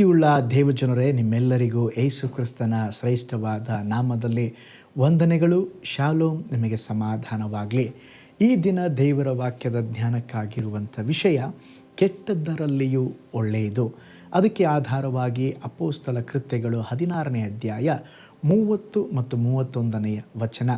ಪ್ರೀತಿಯುಳ್ಳ ದೇವಜನರೇ, ನಿಮ್ಮೆಲ್ಲರಿಗೂ ಏಸು ಕ್ರಿಸ್ತನ ಶ್ರೇಷ್ಠವಾದ ನಾಮದಲ್ಲಿ ವಂದನೆಗಳು. ಶಾಲೋಮ್ ನಿಮಗೆ ಸಮಾಧಾನವಾಗಲಿ. ಈ ದಿನ ದೇವರ ವಾಕ್ಯದ ಧ್ಯಾನಕ್ಕಾಗಿರುವಂಥ ವಿಷಯ ಕೆಟ್ಟದ್ದರಲ್ಲಿಯೂ ಒಳ್ಳೆಯದು. ಅದಕ್ಕೆ ಆಧಾರವಾಗಿ ಅಪೋಸ್ತಲ ಕೃತ್ಯಗಳು ಹದಿನಾರನೇ ಅಧ್ಯಾಯ ಮೂವತ್ತು ಮತ್ತು ಮೂವತ್ತೊಂದನೆಯ ವಚನ.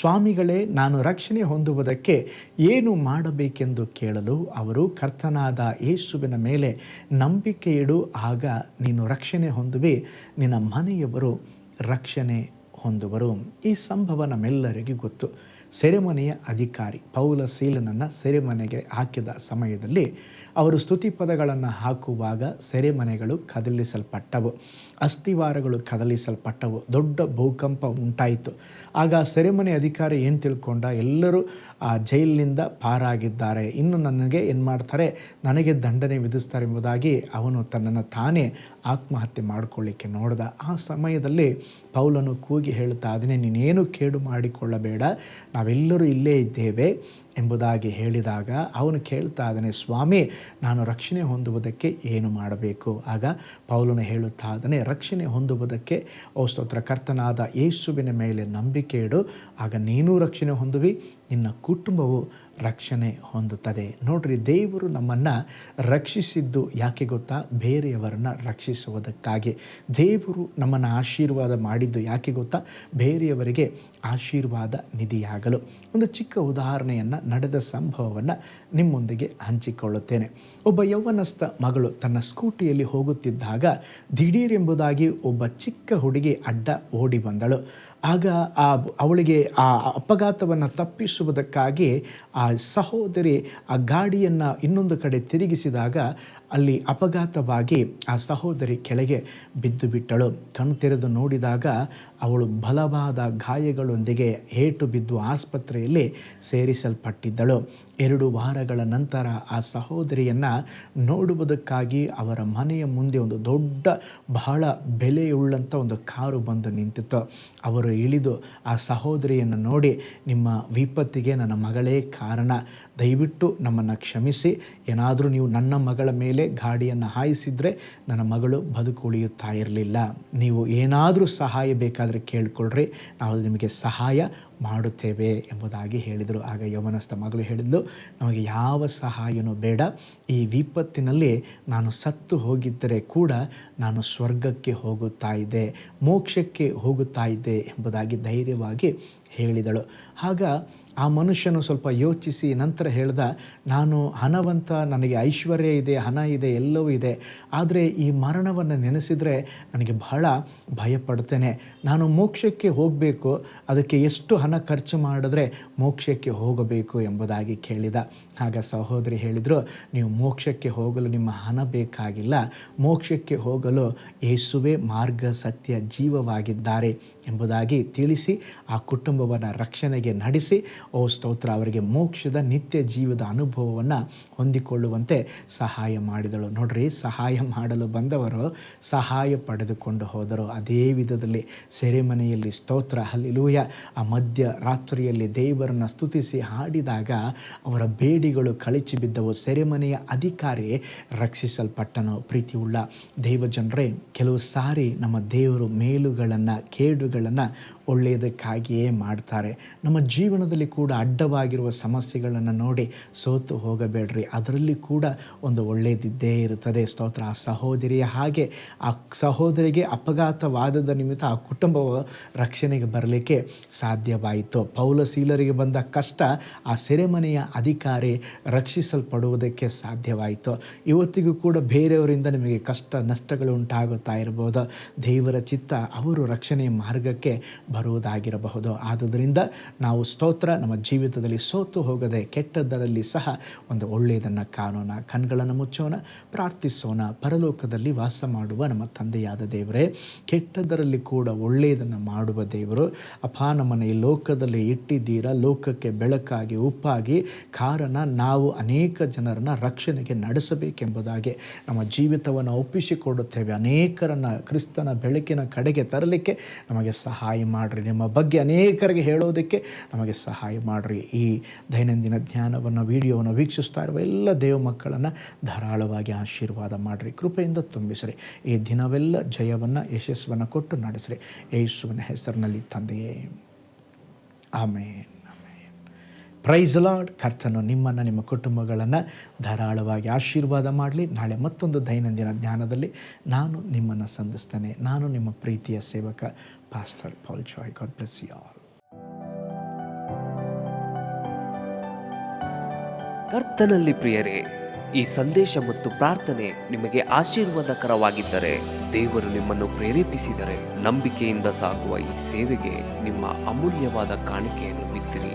ಸ್ವಾಮಿಗಳೇ, ನಾನು ರಕ್ಷಣೆ ಹೊಂದುವುದಕ್ಕೆ ಏನು ಮಾಡಬೇಕೆಂದು ಕೇಳಲು ಅವರು ಕರ್ತನಾದ ಯೇಸುವಿನ ಮೇಲೆ ನಂಬಿಕೆ ಇಡು ಆಗ ನೀನು ರಕ್ಷಣೆ ಹೊಂದುವೆ, ನಿನ್ನ ಮನೆಯವರು ರಕ್ಷಣೆ ಹೊಂದುವರು. ಈ ಸಂಭವ ನಮ್ಮೆಲ್ಲರಿಗೂ ಗೊತ್ತು. ಸೆರೆಮನೆಯ ಅಧಿಕಾರಿ ಪೌಲ ಸೀಲನನ್ನು ಸೆರೆಮನೆಗೆ ಹಾಕಿದ ಸಮಯದಲ್ಲಿ ಅವರು ಸ್ತುತಿ ಪದಗಳನ್ನು ಹಾಕುವಾಗ ಸೆರೆಮನೆಗಳು ಕದಲಿಸಲ್ಪಟ್ಟವು ಅಸ್ಥಿವಾರಗಳು ಕದಲಿಸಲ್ಪಟ್ಟವು, ದೊಡ್ಡ ಭೂಕಂಪ ಉಂಟಾಯಿತು. ಆಗ ಸೆರೆಮನೆ ಅಧಿಕಾರಿ ಏನು ತಿಳ್ಕೊಂಡ? ಎಲ್ಲರೂ ಆ ಜೈಲಿನಿಂದ ಪಾರಾಗಿದ್ದಾರೆ. ಇನ್ನು ನನಗೆ ಏನು ಮಾಡ್ತಾರೆ? ನನಗೆ ದಂಡನೆ ವಿಧಿಸ್ತಾರೆ ಎಂಬುದಾಗಿ ಅವನು ತನ್ನನ್ನು ತಾನೇ ಆತ್ಮಹತ್ಯೆ ಮಾಡಿಕೊಳ್ಳಿಕ್ಕೆ ನೋಡಿದ. ಆ ಸಮಯದಲ್ಲಿ ಪೌಲನು ಕೂಗಿ ಹೇಳ್ತಾ ಅದನ್ನೇ ನೀನೇನು ಕೇಡು ಮಾಡಿಕೊಳ್ಳಬೇಡ. ನಾವೆಲ್ಲರೂ ಇಲ್ಲೇ ಇದ್ದೇವೆ. ಎಂಬುದಾಗಿ ಹೇಳಿದಾಗ ಅವನು ಕೇಳ್ತಾ ಇದ್ದಾನೆ, ಸ್ವಾಮಿ, ನಾನು ರಕ್ಷಣೆ ಹೊಂದುವುದಕ್ಕೆ ಏನು ಮಾಡಬೇಕು? ಆಗ ಪೌಲನು ಹೇಳುತ್ತಾ ಇದ್ದಾನೆ, ರಕ್ಷಣೆ ಹೊಂದುವುದಕ್ಕೆ, ಓ ಕರ್ತನಾದ ಯೇಸುವಿನ ಮೇಲೆ ನಂಬಿಕೆ ಇಡು. ಆಗ ನೀನೂ ರಕ್ಷಣೆ ಹೊಂದುವಿ. ನಿನ್ನ ಕುಟುಂಬವು ರಕ್ಷಣೆ ಹೊಂದುತ್ತದೆ. ನೋಡ್ರಿ, ದೇವರು ನಮ್ಮನ್ನು ರಕ್ಷಿಸಿದ್ದು ಯಾಕೆ ಗೊತ್ತಾ? ಬೇರೆಯವರನ್ನು ರಕ್ಷಿಸುವುದಕ್ಕಾಗಿ. ದೇವರು ನಮ್ಮನ್ನು ಆಶೀರ್ವಾದ ಮಾಡಿದ್ದು ಯಾಕೆ ಗೊತ್ತಾ? ಬೇರೆಯವರಿಗೆ ಆಶೀರ್ವಾದ ನಿಧಿಯಾಗಲು. ಒಂದು ಚಿಕ್ಕ ಉದಾಹರಣೆಯನ್ನು, ನಡೆದ ಸಂಭವವನ್ನು ನಿಮ್ಮೊಂದಿಗೆ ಹಂಚಿಕೊಳ್ಳುತ್ತೇನೆ. ಒಬ್ಬ ಯೌವನಸ್ಥ ಮಗಳು ತನ್ನ ಸ್ಕೂಟಿಯಲ್ಲಿ ಹೋಗುತ್ತಿದ್ದಾಗ ದಿಢೀರೆಂಬುದಾಗಿ ಒಬ್ಬ ಚಿಕ್ಕ ಹುಡುಗಿ ಅಡ್ಡ ಓಡಿ ಬಂದಳು. ಆಗ ಆ ಅವಳಿಗೆ ಆ ಅಪಘಾತವನ್ನು ತಪ್ಪಿಸುವುದಕ್ಕಾಗಿ ಆ ಸಹೋದರಿ ಆ ಗಾಡಿಯನ್ನು ಇನ್ನೊಂದು ಕಡೆ ತಿರುಗಿಸಿದಾಗ ಅಲ್ಲಿ ಅಪಘಾತವಾಗಿ ಆ ಸಹೋದರಿ ಕೆಳಗೆ ಬಿದ್ದು ಬಿಟ್ಟಳು. ಕಣ್ಣು ತೆರೆದು ನೋಡಿದಾಗ ಅವಳು ಬಲವಾದ ಗಾಯಗಳೊಂದಿಗೆ ಏಟು ಬಿದ್ದು ಆಸ್ಪತ್ರೆಯಲ್ಲಿ ಸೇರಿಸಲ್ಪಟ್ಟಿದ್ದಳು. ಎರಡು ವಾರಗಳ ನಂತರ ಆ ಸಹೋದರಿಯನ್ನು ನೋಡುವುದಕ್ಕಾಗಿ ಅವರ ಮನೆಯ ಮುಂದೆ ಒಂದು ದೊಡ್ಡ, ಬಹಳ ಬೆಲೆಯುಳ್ಳಂಥ ಒಂದು ಕಾರು ಬಂದು ನಿಂತಿತ್ತು. ಅವರು ಇಳಿದು ಆ ಸಹೋದರಿಯನ್ನು ನೋಡಿ, ನಿಮ್ಮ ವಿಪತ್ತಿಗೆ ನನ್ನ ಮಗಳೇ ಕಾರಣ. ದಯವಿಟ್ಟು ನಮ್ಮನ್ನು ಕ್ಷಮಿಸಿ. ಏನಾದರೂ ನೀವು ನನ್ನ ಮಗಳ ಮೇಲೆ ಗಾಡಿಯನ್ನು ಹಾಯಿಸಿದರೆ ನನ್ನ ಮಗಳು ಬದುಕು ಉಳಿಯುತ್ತಾ ಇರಲಿಲ್ಲ. ನೀವು ಏನಾದರೂ ಸಹಾಯ ಬೇಕಾದರೆ ಕೇಳಿಕೊಳ್ಳ್ರಿ ನಾವು ನಿಮಗೆ ಸಹಾಯ ಮಾಡುತ್ತೇವೆ ಎಂಬುದಾಗಿ ಹೇಳಿದರು. ಆಗ ಯೌವನಸ್ಥ ಮಗಳು ಹೇಳಿದ್ಲು, ನಮಗೆ ಯಾವ ಸಹಾಯನೂ ಬೇಡ. ಈ ವಿಪತ್ತಿನಲ್ಲಿ ನಾನು ಸತ್ತು ಹೋಗಿದ್ದರೆ ಕೂಡ ನಾನು ಸ್ವರ್ಗಕ್ಕೆ ಹೋಗುತ್ತಾ ಇದ್ದೆ, ಮೋಕ್ಷಕ್ಕೆ ಹೋಗುತ್ತಾ ಇದ್ದೆ ಎಂಬುದಾಗಿ ಧೈರ್ಯವಾಗಿ ಹೇಳಿದಳು. ಆಗ ಆ ಮನುಷ್ಯನು ಸ್ವಲ್ಪ ಯೋಚಿಸಿ ನಂತರ ಹೇಳ್ದ, ನಾನು ಹಣವಂತ, ನನಗೆ ಐಶ್ವರ್ಯ ಇದೆ, ಹಣ ಇದೆ, ಎಲ್ಲವೂ ಇದೆ. ಆದರೆ ಈ ಮರಣವನ್ನು ನೆನೆಸಿದರೆ ನನಗೆ ಬಹಳ ಭಯಪಡ್ತೇನೆ ನಾನು ಮೋಕ್ಷಕ್ಕೆ ಹೋಗಬೇಕು, ಅದಕ್ಕೆ ಎಷ್ಟು ಹಣ ಖರ್ಚು ಮಾಡಿದ್ರೆ ಮೋಕ್ಷಕ್ಕೆ ಹೋಗಬೇಕು ಎಂಬುದಾಗಿ ಕೇಳಿದ. ಆಗ ಸಹೋದರಿ ಹೇಳಿದರು, ನೀವು ಮೋಕ್ಷಕ್ಕೆ ಹೋಗಲು ನಿಮ್ಮ ಹಣ ಬೇಕಾಗಿಲ್ಲ. ಮೋಕ್ಷಕ್ಕೆ ಹೋಗಲು ಯೇಸುವೆ ಮಾರ್ಗ ಸತ್ಯ ಜೀವವಾಗಿದ್ದಾರೆ ಎಂಬುದಾಗಿ ತಿಳಿಸಿ, ಆ ಕುಟುಂಬವನ್ನು ರಕ್ಷಣೆಗೆ ನಡೆಸಿ, ಓ ಸ್ತೋತ್ರ, ಅವರಿಗೆ ಮೋಕ್ಷದ ನಿತ್ಯ ಜೀವದ ಅನುಭವವನ್ನು ಹೊಂದಿಕೊಳ್ಳುವಂತೆ ಸಹಾಯ ಮಾಡಿದಳು. ನೋಡ್ರಿ, ಸಹಾಯ ಮಾಡಲು ಬಂದವರು ಸಹಾಯ ಪಡೆದುಕೊಂಡು ಹೋದರು. ಅದೇ ವಿಧದಲ್ಲಿ ಸೆರೆಮನೆಯಲ್ಲಿ ಸ್ತೋತ್ರ, ಹಲ್ಲಿಲೂಯ, ಆ ಮಧ್ಯ ರಾತ್ರಿಯಲ್ಲಿ ದೇವರನ್ನು ಸ್ತುತಿಸಿ ಹಾಡಿದಾಗ ಅವರ ಬೇಡಿಗಳು ಕಳಚಿ ಬಿದ್ದವು. ಸೆರೆಮನೆಯ ಅಧಿಕಾರಿ ರಕ್ಷಿಸಲ್ಪಟ್ಟನು. ಪ್ರೀತಿಯುಳ್ಳ ದೇವಜನರೇ, ಕೆಲವು ಸಾರಿ ನಮ್ಮ ದೇವರು ಮೇಲುಗಳನ್ನು, ಕೇಡುಗಳನ್ನು ಒಳ್ಳೆಯದಕ್ಕಾಗಿಯೇ ಮಾಡ್ತಾರೆ. ನಮ್ಮ ಜೀವನದಲ್ಲಿ ಕೂಡ ಅಡ್ಡವಾಗಿರುವ ಸಮಸ್ಯೆಗಳನ್ನು ನೋಡಿ ಸೋತು ಹೋಗಬೇಡ್ರಿ. ಅದರಲ್ಲಿ ಕೂಡ ಒಂದು ಒಳ್ಳೆಯದಿದ್ದೇ ಇರುತ್ತದೆ. ಸ್ತೋತ್ರ. ಆ ಸಹೋದರಿಯ ಹಾಗೆ, ಆ ಸಹೋದರಿಗೆ ಅಪಘಾತವಾದದ ನಿಮಿತ್ತ ಆ ಕುಟುಂಬವು ರಕ್ಷಣೆಗೆ ಬರಲಿಕ್ಕೆ ಸಾಧ್ಯವಾಯಿತು. ಪೌಲಶೀಲರಿಗೆ ಬಂದ ಕಷ್ಟ ಆ ಸೆರೆಮನೆಯ ಅಧಿಕಾರಿ ರಕ್ಷಿಸಲ್ಪಡುವುದಕ್ಕೆ ಸಾಧ್ಯವಾಯಿತು. ಇವತ್ತಿಗೂ ಕೂಡ ಬೇರೆಯವರಿಂದ ನಿಮಗೆ ಕಷ್ಟ, ನಷ್ಟಗಳು ಉಂಟಾಗುತ್ತಾ ಇರಬಹುದು. ದೇವರ ಚಿತ್ತ ಅವರು ರಕ್ಷಣೆಯ ಮಾರ್ಗಕ್ಕೆ ಬರುವುದಾಗಿರಬಹುದು. ಆದ್ದರಿಂದ ನಾವು ಸ್ತೋತ್ರ, ನಮ್ಮ ಜೀವಿತದಲ್ಲಿ ಸೋತು ಹೋಗದೆ ಕೆಟ್ಟದ್ದರಲ್ಲಿ ಸಹ ಒಂದು ಒಳ್ಳೆಯದನ್ನು ಕಾಣೋಣ, ಕಣ್ಗಳನ್ನು ಮುಚ್ಚೋಣ, ಪ್ರಾರ್ಥಿಸೋಣ, ಪರಲೋಕದಲ್ಲಿ ವಾಸ ಮಾಡುವ ನಮ್ಮ ತಂದೆಯಾದ ದೇವರೇ, ಕೆಟ್ಟದ್ದರಲ್ಲಿ ಕೂಡ ಒಳ್ಳೆಯದನ್ನು ಮಾಡುವ ದೇವರು. ಅಪ್ಪ ನಮ್ಮನ್ನು ಈ ಲೋಕದಲ್ಲಿ ಇಟ್ಟಿದ್ದೀರ? ಲೋಕಕ್ಕೆ ಬೆಳಕಾಗಿ, ಉಪ್ಪಾಗಿ, ಕಾರಣ ನಾವು ಅನೇಕ ಜನರನ್ನು ರಕ್ಷಣೆಗೆ ನಡೆಸಬೇಕೆಂಬುದಾಗಿ ನಮ್ಮ ಜೀವಿತವನ್ನು ಒಪ್ಪಿಸಿಕೊಡುತ್ತೇವೆ. ಅನೇಕರನ್ನು ಕ್ರಿಸ್ತನ ಬೆಳಕಿನ ಕಡೆಗೆ ತರಲಿಕ್ಕೆ ನಮಗೆ ಸಹಾಯ ಮಾಡಿರಿ. ನಿಮ್ಮ ಬಗ್ಗೆ ಅನೇಕರಿಗೆ ಹೇಳೋದಕ್ಕೆ ನಮಗೆ ಸಹಾಯ ಮಾಡಿರಿ. ಈ ದೈನಂದಿನ ಜ್ಞಾನವನ್ನು ವಿಡಿಯೋವನ್ನು ವೀಕ್ಷಿಸ್ತಾ ಇರುವ ಎಲ್ಲ ದೇವ ಮಕ್ಕಳನ್ನು ಧಾರಾಳವಾಗಿ ಆಶೀರ್ವಾದ ಮಾಡಿರಿ. ಕೃಪೆಯಿಂದ ತುಂಬಿಸಿರಿ. ಈ ದಿನವೆಲ್ಲ ಜಯವನ್ನು, ಯಶಸ್ಸನ್ನು ಕೊಟ್ಟು ನಡೆಸಿರಿ. ಯೇಸುವಿನ ಹೆಸರಿನಲ್ಲಿ ತಂದೆಯೇ. ಆಮೇನ್. ಪ್ರೈಸ್ ಲಾರ್ಡ್ ಕರ್ತನು ನಿಮ್ಮನ್ನು, ನಿಮ್ಮ ಕುಟುಂಬಗಳನ್ನು ಧಾರಾಳವಾಗಿ ಆಶೀರ್ವಾದ ಮಾಡಲಿ. ನಾಳೆ ಮತ್ತೊಂದು ದೈನಂದಿನ ಧ್ಯಾನದಲ್ಲಿ ನಾನು ನಿಮ್ಮನ್ನು ಸಂಧಿಸ್ತೇನೆ. ನಾನು ನಿಮ್ಮ ಪ್ರೀತಿಯ ಸೇವಕ pastor Paul Joy God bless you all ಕರ್ತನಲ್ಲಿ ಪ್ರಿಯರೇ, ಈ ಸಂದೇಶ ಮತ್ತು ಪ್ರಾರ್ಥನೆ ನಿಮಗೆ ಆಶೀರ್ವಾದಕರವಾಗಿದ್ದರೆ, ದೇವರು ನಿಮ್ಮನ್ನು ಪ್ರೇರೇಪಿಸಿದರೆ ನಂಬಿಕೆಯಿಂದ ಸಾಗುವ ಈ ಸೇವೆಗೆ ನಿಮ್ಮ ಅಮೂಲ್ಯವಾದ ಕಾಣಿಕೆಯನ್ನು ಬಿತ್ತಿರಿ